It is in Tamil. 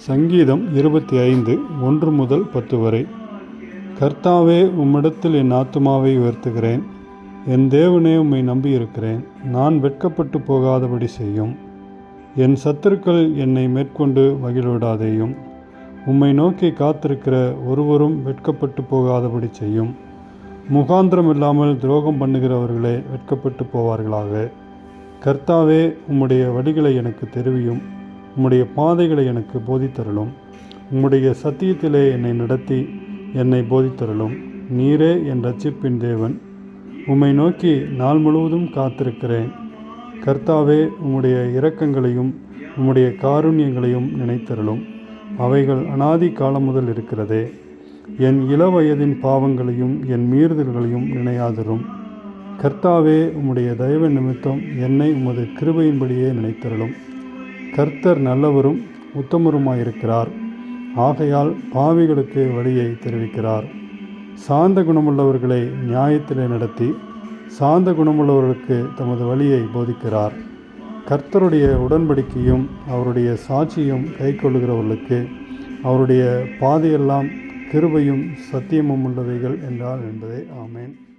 சங்கீதம் இருபத்தி ஐந்து ஒன்று முதல் பத்து வரை. கர்த்தாவே உம்மிடத்தில் என் ஆத்துமாவை உயர்த்துகிறேன். என் தேவனே உம்மை நம்பியிருக்கிறேன். நான் வெட்கப்பட்டு போகாதபடி செய்யும். என் சத்துருக்கள் என்னை மேற்கொண்டு மகிழ்விடாதேயும். உம்மை நோக்கி காத்திருக்கிற ஒருவரும் வெட்கப்பட்டு போகாதபடி செய்யும். முகாந்திரம் இல்லாமல் துரோகம் பண்ணுகிறவர்களே வெட்கப்பட்டு போவார்களாக. கர்த்தாவே உம்முடைய வழிகளை எனக்கு தெரிவியும். உம்முடைய பாதைகளை எனக்கு போதித்தருளும். உம்முடைய சத்தியத்திலே என்னை நடத்தி என்னை போதித்தருளும். நீரே என் ரட்சிப்பின் தேவன். உம்மை நோக்கி நாள் முழுவதும் காத்திருக்கிறேன். கர்த்தாவே உம்முடைய இரக்கங்களையும் உம்முடைய காருண்யங்களையும் நினைத்தருளும். அவைகள் அனாதி காலம் முதல் இருக்கிறதே. என் இளவயதின் பாவங்களையும் என் மீறுதல்களையும் நினையாதரும். கர்த்தாவே உம்முடைய தயவு நிமித்தம் என்னை உமது கிருபையின்படியே நினைத்தருளும். கர்த்தர் நல்லவரும் உத்தமருமாயிருக்கிறார். ஆகையால் பாவிகளுக்கு வழியை தெரிவிக்கிறார். சாந்த குணமுள்ளவர்களை நியாயத்திலே நடத்தி சாந்த குணமுள்ளவர்களுக்கு தமது வழியை போதிக்கிறார். கர்த்தருடைய உடன்படிக்கையும் அவருடைய சாட்சியும் கைக்கொள்ளுகிறவர்களுக்கு அவருடைய பாதையெல்லாம் கிருபையும் சத்தியமும் உள்ளவைகள் என்றார் என்பதே. ஆமேன்.